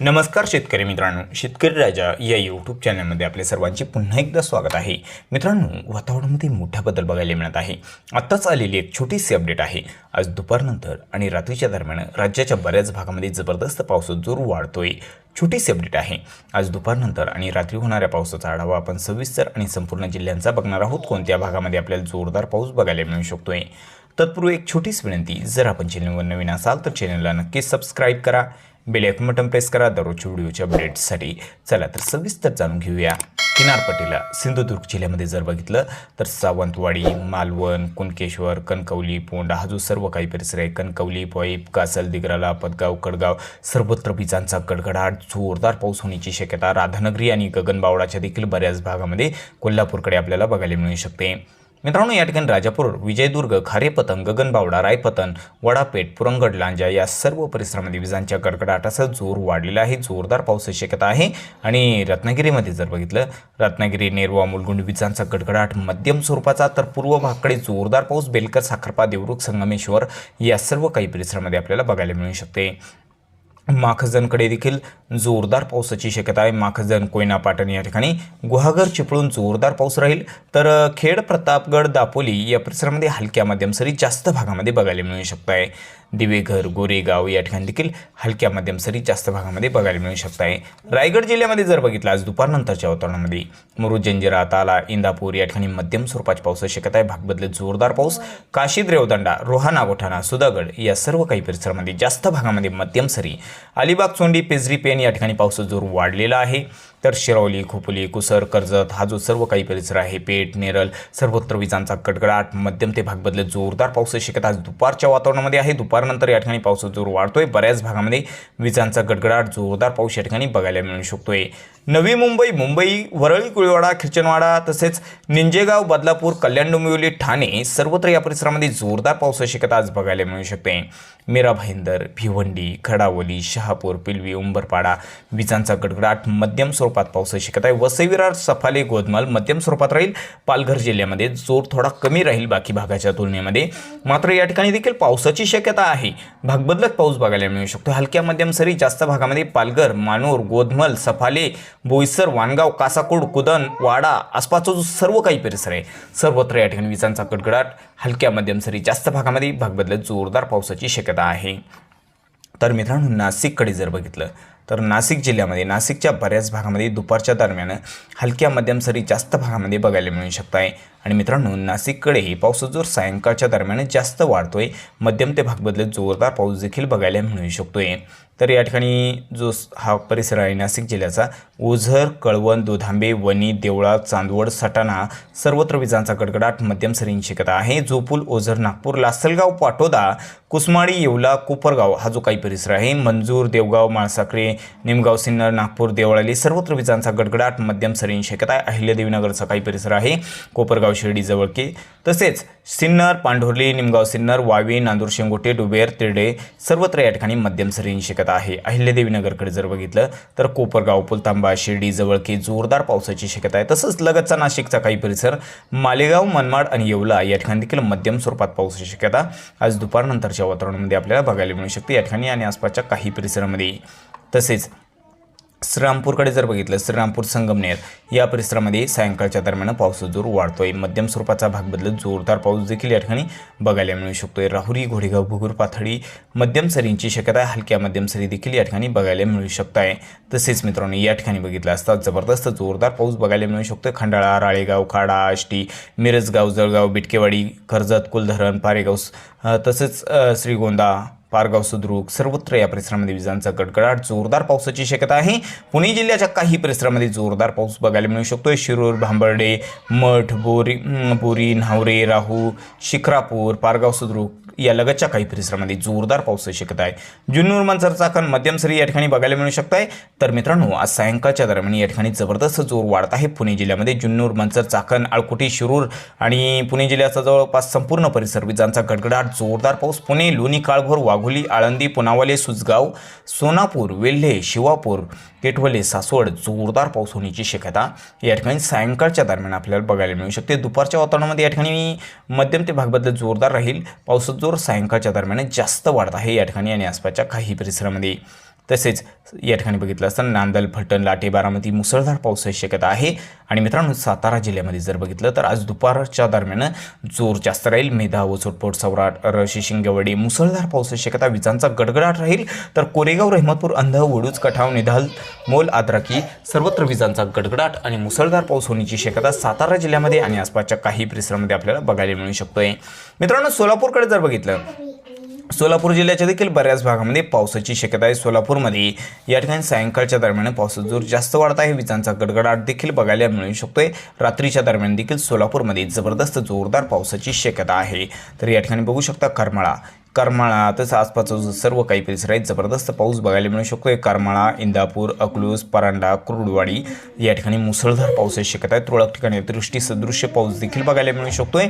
नमस्कार शेतकरी मित्रांनो शेतकरी राजा या यूट्यूब चॅनलमध्ये आपले सर्वांचे पुन्हा एकदा स्वागत आहे. मित्रांनो वातावरणामध्ये मोठा बदल बघायला मिळत आहे. आत्ताच आलेली एक छोटीशी अपडेट आहे. आज दुपारनंतर आणि रात्रीच्या दरम्यान राज्याच्या बऱ्याच भागामध्ये जबरदस्त पावसाचा जोर वाढतोय. छोटीशी अपडेट आहे. आज दुपारनंतर आणि रात्री होणाऱ्या पावसाचा आढावा आपण सविस्तर आणि संपूर्ण जिल्ह्यांचा बघणार आहोत. कोणत्या भागामध्ये आपल्याला जोरदार पाऊस बघायला मिळू शकतोय? तत्पूर्वी एक छोटीच विनंती जर आपण चॅनलवर नवीन असाल तर चॅनलला नक्कीच सबस्क्राईब करा. बेल आयकॉन बटन प्रेस करा. दररोज व्हिडिओच्या अपडेट्ससाठी चला तर सविस्तर जाणून घेऊया. किनारपट्टीला सिंधुदुर्ग जिल्ह्यामध्ये जर बघितलं तर सावंतवाडी मालवण कुणकेश्वर कणकवली पोंडा हा जो सर्व काही परिसर आहे कणकवली पॉईप कासल दिग्राला पदगाव कडगाव सर्वत्र विजांचा गडगडाट जोरदार पाऊस होण्याची शक्यता राधानगरी आणि गगनबावडाच्या देखील बऱ्याच भागामध्ये कोल्हापूरकडे आपल्याला बघायला मिळू शकते. मित्रांनो या ठिकाणी राजापूर विजयदुर्ग खारेपतन गगनबावडा रायपतन वडापेठ पुरंगड लांजा या सर्व परिसरामध्ये विजांच्या गडगडाटाचा जोर वाढलेला आहे. जोरदार पावसाची शक्यता आहे. आणि रत्नागिरीमध्ये जर बघितलं रत्नागिरी नेरवा मुलगुंड विजांचा गडगडाट मध्यम स्वरूपाचा तर पूर्व भागकडे जोरदार पाऊस बेलकर साखरपा देवरुख संगमेश्वर या सर्व काही परिसरामध्ये आपल्याला बघायला मिळू शकते. माखजनकडे देखील जोरदार पावसाची शक्यता आहे. माखजन कोयना पाटण या ठिकाणी गुहागर चिपळून जोरदार पाऊस राहील. तर खेड प्रतापगड दापोली या परिसरामध्ये हलक्या मध्यम सरी जास्त भागामध्ये बघायला मिळू शकत आहे दिवेघर गोरेगाव या ठिकाणी देखील हलक्या मध्यम सरी जास्त भागामध्ये बघायला मिळू शकत आहे रायगड जिल्ह्यामध्ये जर बघितलं आज दुपारनंतरच्या वातावरणामध्ये मुरुड जंजिरा ताला इंदापूर या ठिकाणी मध्यम स्वरूपाची पाऊस शकत आहे. भाग बदलत जोरदार पाऊस काशीद रेवदंडा रोहाना गोठाणा सुधागड या सर्व काही परिसरामध्ये जास्त भागामध्ये मध्यम सरी. अलिबाग चोंडी पेजरी पेन या ठिकाणी पावसाचा जोर वाढलेला आहे. तर शिरवली खोपोली कुसर कर्जत हा जो सर्व काही परिसर आहे पेठ नेरल सर्वत्र विजांचा कडकडाट मध्यम ते भाग बदलत जोरदार पाऊस शिकत आज दुपारच्या वातावरणामध्ये आहे. दुपारनंतर या ठिकाणी पावसाचा जोर वाढतोय. बऱ्याच भागामध्ये विजांचा गडगडाट जोरदार पाऊस या ठिकाणी बघायला मिळू शकतोय. नवी मुंबई मुंबई वरळी कुळीवाडा खिरचनवाडा तसेच निंजेगाव बदलापूर कल्याण डोंबिवली ठाणे सर्वत्र या परिसरामध्ये जोरदार पाऊस शिकत आज बघायला मिळू शकते. मीरा भाईंदर भिवंडी खडावली शहापूर पिलवी उंबरपाडा विजांचा गडगडाट मध्यम स्वरूपात पावसाची शक्यता आहे. वसई विरार सफाले गोधमाल मध्यम स्वरूपात राहील. पालघर जिल्ह्यामध्ये जोर थोडा कमी राहील बाकी भागाच्या तुलनेमध्ये. मात्र या ठिकाणी देखील पावसाची शक्यता आहे. भागबदलत पाऊस बघायला मिळू शकतो. हलक्या मध्यम सरी जास्त भागामध्ये पालघर मानूर गोदमल सफाले बोईसर वाणगाव कासाकोड कुदन वाडा आसपासचा जो सर्व काही परिसर आहे सर्वत्र या ठिकाणी विजांचा गडगडाट हलक्या मध्यम सरी जास्त भागामध्ये भागबदलत जोरदार पावसाची शक्यता आहे. तर मित्रांनो नाशिककडे जर बघितलं तर नाशिक जिल्ह्यामध्ये नाशिकच्या बऱ्याच भागामध्ये दुपारच्या दरम्यान हलक्या मध्यम सरी जास्त भागामध्ये बघायला मिळू शकत आहे आणि मित्रांनो नाशिककडेही पावसाचा जोर सायंकाळच्या दरम्यान जास्त वाढतोय. मध्यम ते भाग बदलत जोरदार पाऊस देखील बघायला मिळू शकतोय. तर या ठिकाणी जो हा परिसर आहे नाशिक जिल्ह्याचा ओझर कळवण दुधांबे वणी देवळा चांदवड सटाणा सर्वत्र विजांचा गडगडाट मध्यम सरींची शक्यता आहे. जोपूल ओझर नागपूर लासलगाव पाटोदा कुसमाळी येवला कोपरगाव हा जो काही परिसर आहे मंजूर देवगाव माळसाकरे निमगाव सिन्नर नागपूर देवळाली सर्वत्र विजांचा गडगडाट मध्यम सरींची शक्यता आहे. अहिल्यादेवीनगरचा काही परिसर आहे कोपरगाव शिर्डी जवळके. तसेच सिन्नर पांढुर्ली निमगाव सिन्नर वावी नांदूर शेंगोटे डुबेर तिरडे सर्वत्र या ठिकाणी मध्यम सरींची शक्यता आहे. अहिल्यादेवीनगरकडे जर बघितलं तर कोपरगाव पुलतांबा शिर्डी जवळके जोरदार पावसाची शक्यता आहे. तसंच लगतचा नाशिकचा काही परिसर मालेगाव मनमाड आणि येवला या ठिकाणी देखील मध्यम स्वरूपात पावसाची शक्यता आज दुपारनंतरच्या वातावरणामध्ये आपल्याला बघायला मिळू शकते. या ठिकाणी आणि आसपासच्या काही परिसरामध्ये. तसेच श्रीरामपूरकडे जर बघितलं श्रीरामपूर संगमनेर या परिसरामध्ये सायंकाळच्या दरम्यान पावसाचा जोर वाढतोय. मध्यम स्वरूपाचा भाग बदलत जोरदार पाऊस देखील या ठिकाणी बघायला मिळू शकतोय. राहुरी घोडेगाव भुगूर पाथडी मध्यम सरींची शक्यता आहे. हलक्या मध्यम सरी देखील या ठिकाणी बघायला मिळू शकत आहे तसेच मित्रांनो या ठिकाणी बघितलं असता जबरदस्त जोरदार पाऊस बघायला मिळू शकतोय. खंडाळा राळेगाव खाडा आष्टी मिरजगाव जळगाव बिटकेवाडी कर्जत कुलधरण पारेगाव तसेच श्रीगोंदा पारगाव सुद्रुक सर्वत्र या परिसरामध्ये विजांचा गडगडाट जोरदार पावसाची शक्यता आहे. पुणे जिल्ह्याच्या काही परिसरामध्ये जोरदार पाऊस बघायला मिळू शकतोय. शिरूर भांबर्डे मठ बोरी बोरी न्हावरे राहू शिखरापूर पारगाव सुद्रुक या लगतच्या काही परिसरामध्ये जोरदार पावसाची शक्यता आहे. जुन्नूर मंचर कण मध्यम सरी या ठिकाणी बघायला मिळू शकत आहे तर मित्रांनो आज सायंकाळच्या दरम्यान या ठिकाणी जबरदस्त जोर वाढत आहे. पुणे जिल्ह्यामध्ये जुन्नूर मंचर चाकण आळकुटी शिरूर आणि पुणे जिल्ह्याचा जवळपास संपूर्ण परिसर विजांचा गडगडाट जोरदार पाऊस. पुणे लोणी काळभोर वाघोली आळंदी पुनावाले सुजगाव सोनापूर वेल्हे शिवापूर केटवली सासवड जोरदार पाऊस होण्याची शक्यता या ठिकाणी सायंकाळच्या दरम्यान आपल्याला बघायला मिळू शकते. दुपारच्या वातावरणामध्ये या ठिकाणी मध्यम ते भागबद्दल जोरदार राहील. पावसाचा जोर सायंकाळच्या दरम्यान जास्त वाढत आहे या ठिकाणी आणि आसपासच्या काही परिसरामध्ये. तसेच या ठिकाणी बघितलं असतं नांदल फलटण लाटे बारामती मुसळधार पावसाची शक्यता आहे. आणि मित्रांनो सातारा जिल्ह्यामध्ये जर बघितलं तर आज दुपारच्या दरम्यान जोर जास्त राहील. मेधा वसोटपोट सौराट रशी शिंगवडी मुसळधार पावसाची शक्यता विजांचा गडगडाट राहील. तर कोरेगाव रहमतपूर अंध वडूज कठाव निधाल मोल आद्राकी सर्वत्र विजांचा गडगडाट आणि मुसळधार पाऊस होण्याची शक्यता सातारा जिल्ह्यामध्ये आणि आसपासच्या काही परिसरामध्ये आपल्याला बघायला मिळू शकतोय. मित्रांनो सोलापूरकडे जर बघितलं सोलापूर जिल्ह्याच्या देखील बऱ्याच भागामध्ये पावसाची शक्यता आहे. सोलापूरमध्ये या ठिकाणी सायंकाळच्या दरम्यान पावसाचा जोर जास्त वाढत आहे. विजांचा गडगडाट देखील बघायला मिळू शकतोय. रात्रीच्या दरम्यान देखील सोलापूरमध्ये जबरदस्त जोरदार पावसाची शक्यता आहे. तर या ठिकाणी बघू शकता करमाळा. करमाळा तसं आसपासचा जो सर्व काही परिसर आहेत जबरदस्त पाऊस बघायला मिळू शकतोय. करमाळा इंदापूर अकलूज परांडा कुरुडवाडी या ठिकाणी मुसळधार पावसाची शक्यता आहे. तुरळक ठिकाणी दृष्टीसदृश्य पाऊस देखील बघायला मिळू शकतोय.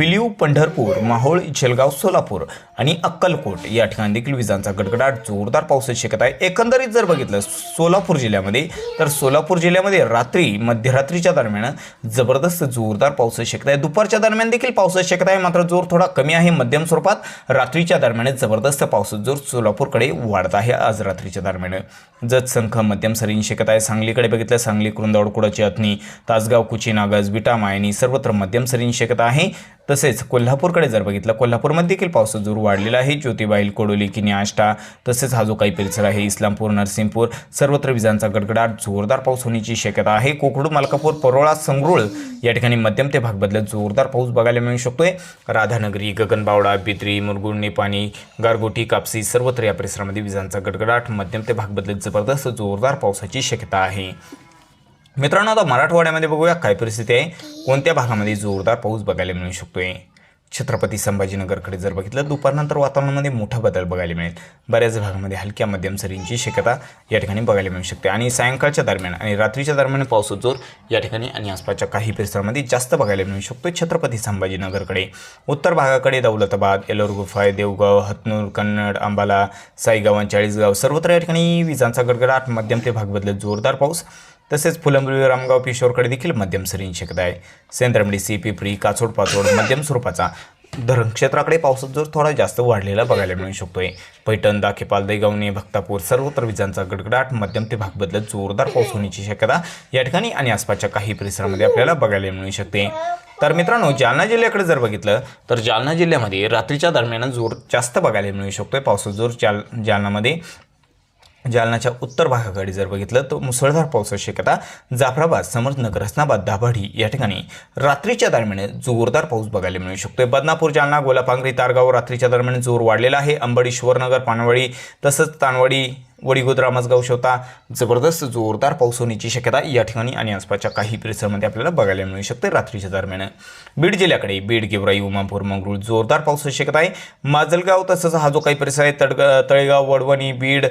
पिलीव पंढरपूर माहोळ इचलगाव सोलापूर आणि अक्कलकोट या ठिकाणी देखील विजांचा गडगडाट जोरदार पावसाची शक्यता आहे. एकंदरीत जर बघितलं सोलापूर जिल्ह्यामध्ये तर सोलापूर जिल्ह्यामध्ये रात्री मध्यरात्रीच्या दरम्यान जबरदस्त जोरदार पावसाची शक्यता आहे. दुपारच्या दरम्यान देखील पावसाची शक्यता आहे मात्र जोर थोडा कमी आहे. मध्यम स्वरूपात रात्रीच्या दरम्यान जबरदस्त पावसाचा जोर सोलापूरकडे वाढत आहे. आज रात्रीच्या दरम्यान जतसंख मध्यम सरींची शक्यता आहे. सांगलीकडे बघितलं सांगली कुरुंदवाड कुडाची अथनी तासगाव कुची नागज विटा मायनी सर्वत्र मध्यम सरींची शक्यता आहे. तसेच कोल्हापूरकडे जर बघितलं कोल्हापूरमध्ये देखील पावसाचा जोर वाढलेला आहे. ज्योतिबाईल कोडोली किनी आष्टा तसेच हा जो काही परिसर आहे इस्लामपूर नरसिंहपूर सर्वत्र विजांचा गडगडाट जोरदार पाऊस होण्याची शक्यता आहे. कोकडू मलकापूर परोळा संगरुळ या ठिकाणी मध्यम ते भाग बदलत जोरदार पाऊस बघायला मिळू शकतोय. राधानगरी गगनबावडा बिद्री मुरगुड नेपानी गारगोटी कापसी सर्वत्र या परिसरामध्ये विजांचा गडगडाट मध्यम ते भाग बदलत जबरदस्त जोरदार पावसाची शक्यता आहे. मित्रांनो आता मराठवाड्यामध्ये बघूया काय परिस्थिती आहे. कोणत्या भागामध्ये जोरदार पाऊस बघायला मिळू शकतोय? छत्रपती संभाजीनगरकडे जर बघितलं दुपारनंतर वातावरणामध्ये मोठा बदल बघायला मिळेल. बऱ्याच भागामध्ये हलक्या मध्यम सरींची शक्यता या ठिकाणी बघायला मिळू शकते. आणि सायंकाळच्या दरम्यान आणि रात्रीच्या दरम्यान पाऊस जोर या ठिकाणी आणि आसपासच्या काही परिसरामध्ये जास्त बघायला मिळू शकतो छत्रपती संभाजीनगरकडे. उत्तर भागाकडे दौलताबाद येलोर गुफाय देवगाव हतनूर कन्नड अंबाला साईगाव चाळीसगाव सर्वत्र या ठिकाणी विजांचा गडगडाट मध्यम ते भाग बदलत जोरदार पाऊस. तसेच फुलंब्री रामगाव पिशोरकडे देखील मध्यम सरींची शक्यता आहे सेंद्रमडी सी पिपरी काचोड पाचोड मध्यम स्वरूपाचा धरण क्षेत्राकडे पावसाचा जोर थोडा जास्त वाढलेला बघायला मिळू शकतोय. पैठण दाखेपाल दैगावणे भक्तापूर सर्वत्र विजांचा गडगडाट मध्यम ते भाग बदलत जोरदार पाऊस होण्याची शक्यता या ठिकाणी आणि आसपासच्या काही परिसरामध्ये आपल्याला बघायला मिळू शकते. तर मित्रांनो जालना जिल्ह्याकडे जर बघितलं तर जालना जिल्ह्यामध्ये रात्रीच्या दरम्यान जोर जास्त बघायला मिळू शकतोय. पावसाचा जोर जाल जालनामध्ये जालनाच्या उत्तर भागाकडे जर बघितलं तर मुसळधार पावसाची शक्यता जाफराबाद समर्थनगर हसनाबाद दाभाडी या ठिकाणी. रात्रीच्या दरम्यान जोरदार पाऊस बघायला मिळू शकतोय. बदनापूर जालना गोलापांगरी तारगाव रात्रीच्या दरम्यान जोर वाढलेला आहे. अंबडी शिवरनगर पानवाडी तसंच तानवाडी वडीगोद रामसगाव शेवता जबरदस्त जोरदार पाऊस होण्याची शक्यता या ठिकाणी आणि आसपासच्या काही परिसरामध्ये आपल्याला बघायला मिळू शकते रात्रीच्या दरम्यान. बीड जिल्ह्याकडे बीड गेवराई उमापूर मंगरूळ जोरदार पावसाची शक्यता आहे. माजलगाव तसंच हा जो काही परिसर आहे तडग तळेगाव वडवणी बीड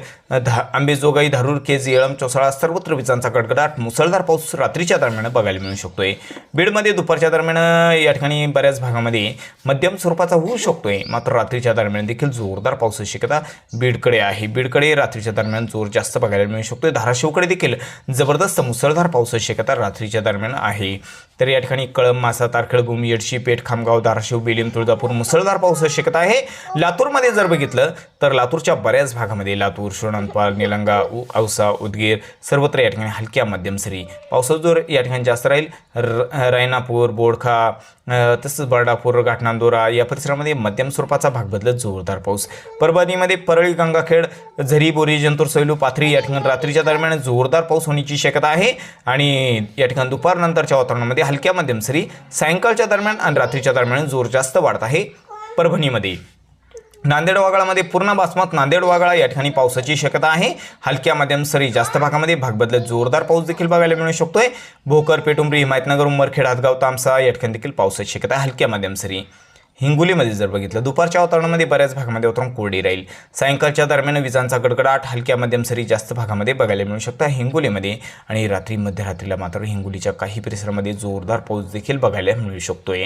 धा आंबेजोगाई धारूर केज येळम चोसाळा सर्वत्र विजांचा गडगडाट मुसळधार पाऊस रात्रीच्या दरम्यान बघायला मिळू शकतोय. बीडमध्ये दुपारच्या दरम्यान या ठिकाणी बऱ्याच भागामध्ये मध्यम स्वरूपाचा होऊ शकतोय मात्र रात्रीच्या दरम्यान देखील जोरदार पावसाची शक्यता बीडकडे आहे. बीडकडे रात्रीच्या दरम्यान जोर जास्त बघायला मिळू शकतोय. धाराशिवकडे देखील जबरदस्त मुसळधार पावसाची शक्यता रात्रीच्या दरम्यान आहे. तर या ठिकाणी कळंब मासा तारखेळभूम येडशी पेठ खामगाव धाराशिव बेलीम तुळजापूर मुसळधार पावसाची शक्यता आहे. लातूरमध्ये जर बघितलं तर लातूरच्या बऱ्याच भागामध्ये लातूर शोणंतपाल निलंगा उ औसा उदगीर सर्वत्र या ठिकाणी हलक्या मध्यम सरी. पावसाचा जोर या ठिकाणी जास्त राहील. र बोडखा तसंच बर्डापूर घाटनांदोरा या परिसरामध्ये मध्यम स्वरूपाचा भाग बदलत जोरदार पाऊस. परभणीमध्ये परळी गंगाखेड झरी बोरी जंतूर सैलू पाथरी या ठिकाणी रात्रीच्या दरम्यान जोरदार पाऊस होण्याची शक्यता आहे. आणि या ठिकाणी दुपारनंतरच्या वातावरणामध्ये हलक्या मध्यम सरी सायंकाळच्या दरम्यान आणि रात्रीच्या दरम्यान जोर जास्त वाढत आहे परभणीमध्ये. नांदेड वागळामध्ये पूर्ण बासमत नांदेड वागळा या ठिकाणी पावसाची शक्यता आहे. हलक्या मध्यम सरी जास्त भागामध्ये भाग बदलत जोरदार पाऊस देखील बघायला मिळू शकतोय. भोकर पेटुंबरी हिमायतनगर उमरखेड हातगाव तामसा या ठिकाणी देखील पावसाची शक्यता आहे. हलक्या मध्यम सरी हिंगोलीमध्ये जर बघितलं दुपारच्या वातावरणामध्ये बऱ्याच भागामध्ये वातावरण कोरडी राहील. सायंकाळच्या दरम्यान विजांचा गडगडाट हलक्या मध्यम सरी जास्त भागामध्ये बघायला मिळू शकता हिंगोलीमध्ये. आणि रात्री मध्यरात्रीला मात्र हिंगोलीच्या काही परिसरामध्ये जोरदार पाऊस देखील बघायला मिळू शकतोय.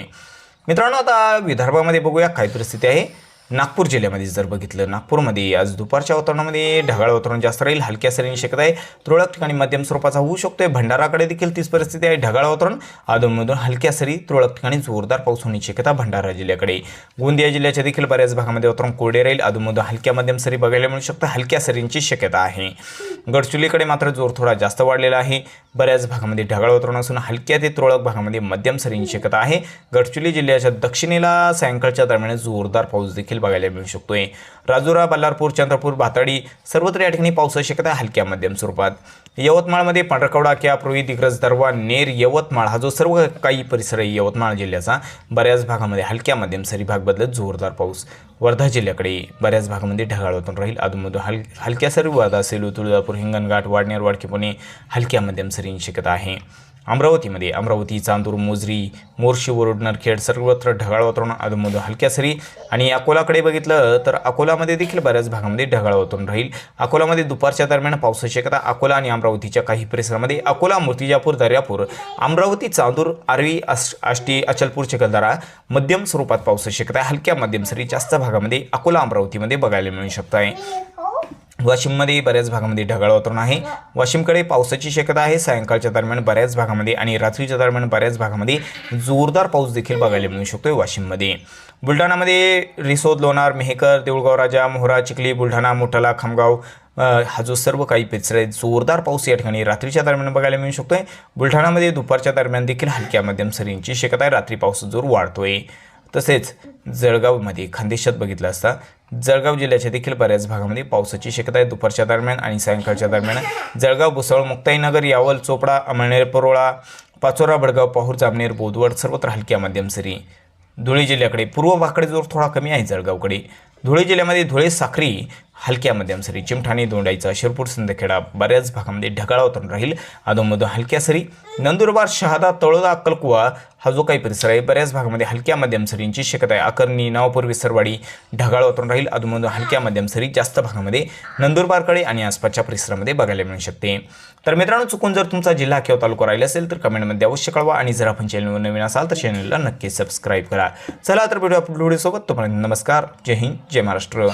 मित्रांनो आता विदर्भामध्ये बघूया काय परिस्थिती आहे. नागपूर जिल्ह्यामध्ये जर बघितलं नागपूरमध्ये आज दुपारच्या वातावरणामध्ये ढगाळ वातावरण जास्त राहील हलक्या सरींची शक्यता आहे. तुरळक ठिकाणी मध्यम स्वरूपाचा होऊ शकतोय. भंडाराकडे देखील तीच परिस्थिती आहे. ढगाळ वातावरण अधूनमधून हलक्या सरी तुरळक ठिकाणी जोरदार पाऊस होण्याची शक्यता भंडारा जिल्ह्याकडे. गोंदिया जिल्ह्याच्या देखील बऱ्याच भागामध्ये वातावरण कोरडे राहील अधूनमधून हलक्या मध्यम सरी बघायला मिळू शकतं हलक्या सरींची शक्यता आहे. गडचिरोलीकडे मात्र जोर थोडा जास्त वाढलेला आहे. बऱ्याच भागामध्ये ढगाळ वातावरण असून हलक्या ते तुरळक भागामध्ये मध्यम सरींची शक्यता आहे. गडचिरोली जिल्ह्याच्या दक्षिणेला सायंकाळच्या दरम्यान जोरदार पाऊस देखील बघायला मिळू शकतोय. राजुरा बल्लारपूर चंद्रपूर भाताडी सर्वत्र या ठिकाणी पावसाची शक्यता आहे हलक्या मध्यम स्वरूपात. यवतमाळमध्ये पांढरकवडा क्यापूर्वी दिग्रज दरवा नेर यवतमाळ हा जो सर्व काही परिसर आहे यवतमाळ जिल्ह्याचा बऱ्याच भागामध्ये हलक्या मध्यम सरी भाग बदलत जोरदार पाऊस. वर्धा जिल्ह्याकडे बऱ्याच भागामध्ये ढगाळ वातावरण राहील. अधूनमधून हल हलक्या सरी वर्धा सेलू तुळजापूर हिंगणघाट वाडनेर वाडकी पुणे हलक्या मध्यम सरींची शक्यता आहे. अमरावतीमध्ये. अमरावती चांदूर मोजरी मोर्शी वरुड नरखेड सर्वत्र ढगाळ वातावरण अधूनमधून हलक्या सरी. आणि अकोलाकडे बघितलं तर अकोलामध्ये देखील बऱ्याच भागामध्ये ढगाळ वातावरण राहील. अकोलामध्ये दुपारच्या दरम्यान पावसाची शक्यता अकोला आणि अमरावतीच्या काही परिसरामध्ये. अकोला मूर्तिजापूर दर्यापूर अमरावती चांदूर आर्वी आस आष्टी अचलपूर चिखलदरा मध्यम स्वरूपात पावसाची शक्यता आहे. हलक्या मध्यम सरी जास्त भागामध्ये अकोला अमरावतीमध्ये बघायला मिळू शकत आहे. वाशिममध्ये बऱ्याच भागामध्ये ढगाळ वातावरण आहे. वाशिमकडे पावसाची शक्यता आहे. सायंकाळच्या दरम्यान बऱ्याच भागामध्ये आणि रात्रीच्या दरम्यान बऱ्याच भागामध्ये जोरदार पाऊस देखील बघायला मिळू शकतोय वाशिममध्ये. बुलढाणामध्ये रिसोद लोणार मेहकर देऊळगाव राजा मोहरा चिखली बुलढाणा मोठाला खामगाव हा जो सर्व काही परिसर आहे जोरदार पाऊस या ठिकाणी रात्रीच्या दरम्यान बघायला मिळू शकतोय. बुलढाणामध्ये दुपारच्या दरम्यान देखील हलक्या मध्यम सरींची शक्यता आहे. रात्री पाऊस जोर वाढतोय. तसेच जळगावमध्ये खानदेशात बघितलं असता जळगाव जिल्ह्याच्या देखील बऱ्याच भागामध्ये पावसाची शक्यता आहे. दुपारच्या दरम्यान आणि सायंकाळच्या दरम्यान जळगाव भुसावळ मुक्ताईनगर यावल चोपडा अमळनेर परोळा पाचोरा बडगाव पाहूर जामनेर बोदवड सर्वत्र हलक्या मध्यम सरी. धुळे जिल्ह्याकडे पूर्व भागाकडे जोर थोडा कमी आहे जळगावकडे. धुळे जिल्ह्यामध्ये धुळे साखरी हलक्या मध्यम सरी चिमठाणे दोंडाईचा शिरपूर सिंदखेडा बऱ्याच भागामध्ये ढगाळ वातावरण राहील. अधोमधून हलक्या सरी नंदुरबार शहादा तळोदा अक्कलकुवा हा जो काही परिसर आहे बऱ्याच भागामध्ये हलक्या मध्यम सरींची शक्यता आहे. अकर्णी नावपूर विसरवाडी ढगाळ वातावरण राहील. अधूनमधून हलक्या मध्यम सरी जास्त भागामध्ये नंदुरबारकडे आणि आसपासच्या परिसरामध्ये बघायला मिळू शकते. तर मित्रांनो चुकून जर तुमचा जिल्हा किंवा तालुका राहिला असेल तर कमेंटमध्ये अवश्य कळवा आणि जर आपण चॅनलवर नवीन असाल तर चॅनलला नक्की सबस्क्राईब करा. चला तर भेटू आपण तुम्हाला नमस्कार. जय हिंद जय महाराष्ट्र.